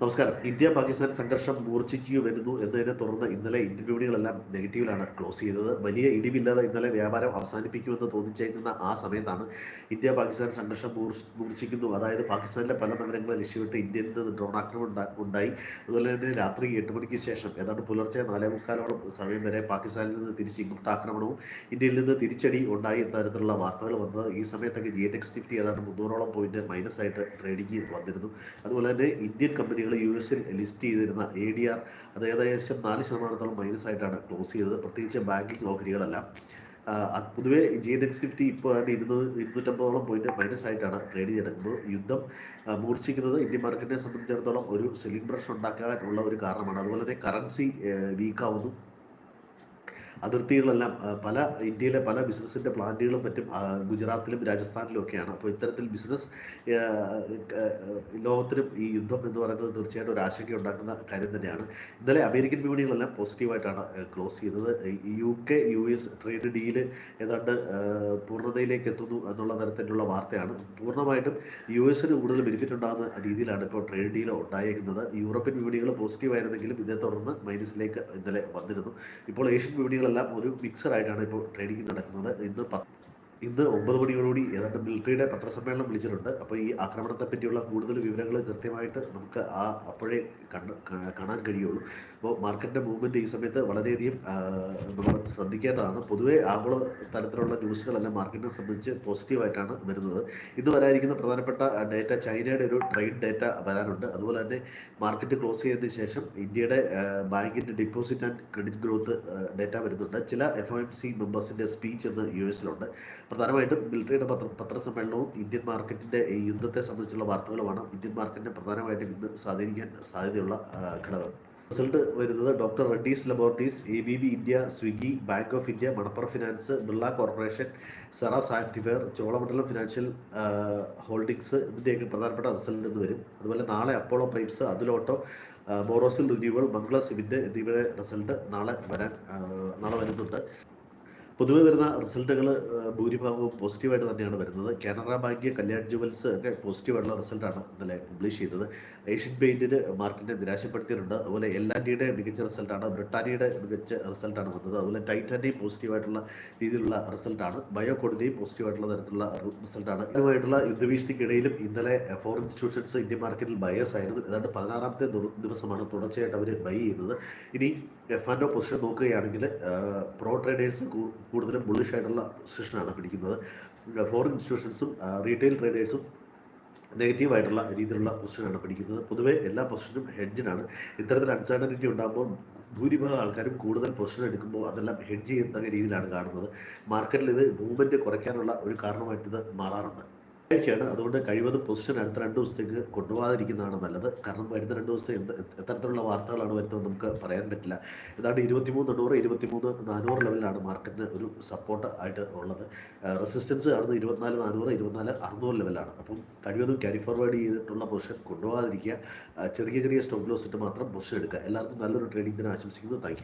നമസ്കാരം. ഇന്ത്യ പാകിസ്ഥാൻ സംഘർഷം മൂർച്ഛിക്കുകയോ വരുന്നു എന്നതിനെ തുടർന്ന് ഇന്നലെ ഇന്ത്യൻ വിപണികളെല്ലാം നെഗറ്റീവിലാണ് ക്ലോസ് ചെയ്തത്. വലിയ ഇടിവില്ലാതെ ഇന്നലെ വ്യാപാരം അവസാനിപ്പിക്കുമെന്ന് തോന്നിച്ചേക്കുന്ന ആ സമയത്താണ് ഇന്ത്യ പാകിസ്ഥാൻ സംഘർഷം മൂർച്ഛിക്കുന്നു. അതായത് പാകിസ്ഥാനിലെ പല നഗരങ്ങളെ ലക്ഷ്യമിട്ട് ഇന്ത്യയിൽ നിന്ന് ഡ്രോൺ ആക്രമണം ഉണ്ടായി. അതുപോലെ തന്നെ രാത്രി എട്ട് മണിക്ക് ശേഷം ഏതാണ്ട് പുലർച്ചെ നാലേ മുക്കാലോളം സമയം വരെ പാകിസ്ഥാനിൽ നിന്ന് തിരിച്ച് ഇങ്ങോട്ട് ആക്രമണവും ഇന്ത്യയിൽ നിന്ന് തിരിച്ചടി ഉണ്ടായി തരത്തിലുള്ള വാർത്തകൾ വന്നത് ഈ സമയത്തൊക്കെ ജി എൻ എക്സ് നിഫ്റ്റി ഏതാണ്ട് മുന്നൂറോളം പോയിന്റ് മൈനസ് ആയിട്ട് ട്രേഡിംഗ് വന്നിരുന്നു. അതുപോലെ തന്നെ ഇന്ത്യൻ കമ്പനികൾ യു എസിൽ ലിസ്റ്റ് ചെയ്തിരുന്ന എ ഡി ആർ അത് ഏകദേശം നാല് ശതമാനത്തോളം മൈനസ് ആയിട്ടാണ് ക്ലോസ് ചെയ്തത്. പ്രത്യേകിച്ച് ബാങ്കിങ് ഓഹരികളെല്ലാം പൊതുവെ ജി എൻ എക്സ് നിഫ്റ്റി ഇപ്പോൾ ഏതാണ്ട് ഇരുന്നൂറ് ഇരുന്നൂറ്റമ്പതോളം പോയിന്റ് മൈനസ് ആയിട്ടാണ് ട്രേഡ് ചെയ്തെടുക്കുന്നത് യുദ്ധം മൂർച്ഛിക്കുന്നത് ഇന്ത്യൻ മാർക്കറ്റിനെ സംബന്ധിച്ചിടത്തോളം ഒരു സെല്ലിംഗ് പ്രഷർ ഉണ്ടാക്കാനുള്ള ഒരു കാരണമാണ്. അതുപോലെ തന്നെ കറൻസി വീക്കാവുന്നു അതിർത്തികളെല്ലാം പല ഇന്ത്യയിലെ പല ബിസിനസ്സിന്റെ പ്ലാന്റുകളും മറ്റും ഗുജറാത്തിലും രാജസ്ഥാനിലും ഒക്കെയാണ്. അപ്പോൾ ഇത്തരത്തിൽ ബിസിനസ് ലോകത്തിലും ഈ യുദ്ധം എന്ന് പറയുന്നത് തീർച്ചയായിട്ടും ഒരു ആശങ്ക ഉണ്ടാക്കുന്ന കാര്യം തന്നെയാണ്. ഇന്നലെ അമേരിക്കൻ വിപണികളെല്ലാം പോസിറ്റീവായിട്ടാണ് ക്ലോസ് ചെയ്തത്. U K U S trade deal ഏതാണ്ട് പൂർണതയിലേക്ക് എത്തുന്നു എന്നുള്ള തരത്തിലുള്ള വാർത്തയാണ്. പൂർണമായിട്ടും യു എസിന് കൂടുതൽ ബെനിഫിറ്റ് ഉണ്ടാകുന്ന രീതിയിലാണ് ഇപ്പോൾ ട്രേഡ് ഡീൽ ഉണ്ടായിരിക്കുന്നത് യൂറോപ്യൻ വിപണികൾ പോസിറ്റീവ് ആയിരുന്നെങ്കിലും ഇതേ തുടർന്ന് മൈനസിലേക്ക് ഇന്നലെ വന്നിരുന്നു. ഇപ്പോൾ ഏഷ്യൻ വിപണികളെല്ലാം ഒരു മിക്സർ ആയിട്ടാണ് ഇപ്പോൾ ട്രേഡിംഗ് നടക്കുന്നത്. ഇന്ന് പത്ത് ഇന്ന് ഒമ്പത് മണിയോടുകൂടി ഏതാണ്ട് മിലിറ്ററിയുടെ പത്രസമ്മേളനം വിളിച്ചിട്ടുണ്ട്. അപ്പോൾ ഈ ആക്രമണത്തെ പറ്റിയുള്ള കൂടുതൽ വിവരങ്ങൾ കൃത്യമായിട്ട് നമുക്ക് ആ അപ്പോഴേ കണ്ട് കാണാൻ കഴിയുള്ളൂ. അപ്പോൾ മാർക്കറ്റിന്റെ മൂവ്മെന്റ് ഈ സമയത്ത് വളരെയധികം നമ്മൾ ശ്രദ്ധിക്കേണ്ടതാണ്. പൊതുവേ ആഗോള തരത്തിലുള്ള ന്യൂസുകളെല്ലാം മാർക്കറ്റിനെ സംബന്ധിച്ച് പോസിറ്റീവായിട്ടാണ് വരുന്നത്. ഇന്ന് വരാനിരിക്കുന്ന പ്രധാനപ്പെട്ട ഡേറ്റ ചൈനയുടെ ഒരു ട്രേഡ് ഡേറ്റ വരാനുണ്ട്. അതുപോലെ തന്നെ മാർക്കറ്റ് ക്ലോസ് ചെയ്തതിന് ശേഷം ഇന്ത്യയുടെ ബാങ്കിന്റെ deposit and credit growth data വരുന്നുണ്ട്. ചില എഫ് ഒ എം സി മെമ്പേഴ്സിന്റെ സ്പീച്ച് ഇന്ന് യു എസിലുണ്ട്. പ്രധാനമായിട്ടും മിലിറ്ററിയുടെ പത്ര പത്രസമ്മേളനവും ഇന്ത്യൻ മാർക്കറ്റിന്റെ യുദ്ധത്തെ സംബന്ധിച്ചുള്ള വാർത്തകളുമാണ് ഇന്ത്യൻ മാർക്കറ്റിനെ പ്രധാനമായിട്ടും ഇന്ന് സ്വാധീനിക്കാൻ സാധ്യതയുള്ള ഘടകം. റിസൾട്ട് വരുന്നത് doctor Reddy's laboratories A B B India Swiggy bank of India Manappuram finance Birla corporation Cera സാറ്റിഫെയർ Cholamandalam financial holdings ഇതിന്റെയൊക്കെ പ്രധാനപ്പെട്ട റിസൾട്ട് എന്ന് വരും. അതുപോലെ നാളെ അപ്പോളോ പൈപ്സ് അതിലോട്ടോ ബോറോസിൽ റിന്യൂവൽ ബംഗ്ലാ സിമിന്റ് എന്നിവയുടെ റിസൾട്ട് നാളെ വരാൻ നാളെ വരുന്നുണ്ട്. പൊതുവെ വരുന്ന റിസൾട്ടുകൾ ഭൂരിഭാഗവും പോസിറ്റീവായിട്ട് തന്നെയാണ് വരുന്നത്. കാനറ ബാങ്ക് കല്യാൺ ജുവൽസ് ഒക്കെ പോസിറ്റീവായിട്ടുള്ള റിസൾട്ടാണ് ഇന്നലെ പബ്ലിഷ് ചെയ്തത്. ഏഷ്യൻ പെയിന്റിന് മാർക്കറ്റിനെ നിരാശപ്പെടുത്തിയിട്ടുണ്ട്. അതുപോലെ എൽ ആൻഡ് ഡിയുടെ മികച്ച റിസൾട്ടാണ് ബ്രിട്ടാനിയുടെ മികച്ച റിസൾട്ടാണ് വന്നത്. അതുപോലെ ടൈറ്റാന്റെയും പോസിറ്റീവായിട്ടുള്ള രീതിയിലുള്ള റിസൾട്ടാണ് ബയോകോഡിന്റെയും പോസിറ്റീവായിട്ടുള്ള തരത്തിലുള്ള റിസൾട്ടാണ്. ഇതുമായിട്ടുള്ള യുദ്ധഭീഷണിക്കിടയിലും ഇന്നലെ ഫോറിൻ ഇൻസ്റ്റിറ്റ്യൂഷൻസ് ഇന്ത്യൻ മാർക്കറ്റിൽ ബയസ് ആയിരുന്നു. ഏതാണ്ട് പതിനാറാമത്തെ ദിവ- ദിവസമാണ് തുടർച്ചയായിട്ട് അവർ ബൈ ചെയ്യുന്നത് ഇനി എഫ് ആൻഡ് ഒ പൊസിഷൻ നോക്കുകയാണെങ്കിൽ പ്രോ ട്രേഡേഴ്സ് കൂടുതലും ബുള്ളിഷ് ആയിട്ടുള്ള പൊസിഷനാണ് പിടിക്കുന്നത്. ഫോറിൻ ഇൻസ്റ്റിറ്റ്യൂഷൻസും റീറ്റെയിൽ ട്രേഡേഴ്സും നെഗറ്റീവായിട്ടുള്ള രീതിയിലുള്ള പൊസിഷനാണ് പിടിക്കുന്നത്. പൊതുവേ എല്ലാ പൊസിഷനും ഹെഡ്ജിനാണ് ഇത്തരത്തിൽ അൺസർട്ടനിറ്റി ഉണ്ടാകുമ്പോൾ ഭൂരിഭാഗം ആൾക്കാരും കൂടുതൽ പൊസിഷൻ എടുക്കുമ്പോൾ അതെല്ലാം ഹെഡ്ജ് ചെയ്യുന്ന രീതിയിലാണ് കാണുന്നത്. മാർക്കറ്റിൽ ഇത് മൂവ്മെന്റ് കുറയ്ക്കാനുള്ള ഒരു കാരണമായിട്ട് ഇത് മാറാറുണ്ട്. ആഴ്ചയാണ് അതുകൊണ്ട് കഴിവതും പൊസിഷൻ അടുത്ത രണ്ട് ദിവസത്തേക്ക് കൊണ്ടുപോകാതിരിക്കുന്നതാണ് നല്ലത്. കാരണം വരുന്ന രണ്ട് ദിവസം എന്ത് എത്തരത്തിലുള്ള വാർത്തകളാണ് വരുന്നത് നമുക്ക് പറയാൻ പറ്റില്ല. ഏതാണ്ട് ഇരുപത്തിമൂന്ന് എണ്ണൂറ് ഇരുപത്തിമൂന്ന് നാനൂറ് ലെവലിലാണ് മാർക്കറ്റിന് ഒരു സപ്പോർട്ട് ആയിട്ട് ഉള്ളത്. റെസിസ്റ്റൻസ് കാണുന്നത് ഇരുപത്തിനാല് നാനൂറ് ഇരുപത്തിനാല് അറുന്നൂറ് ലെവലാണ്. അപ്പം കഴിവതും ക്യാരി ഫോർവേഡ് ചെയ്തിട്ടുള്ള പൊസിഷൻ കൊണ്ടുപോകാതിരിക്കുക. ചെറിയ ചെറിയ സ്റ്റോപ്പ് ലോസ് ഇട്ട് മാത്രം പൊസിഷൻ എടുക്കുക. എല്ലാവർക്കും നല്ലൊരു ട്രേഡിംഗ് ദിനം ആശംസിക്കുന്നു. താങ്ക്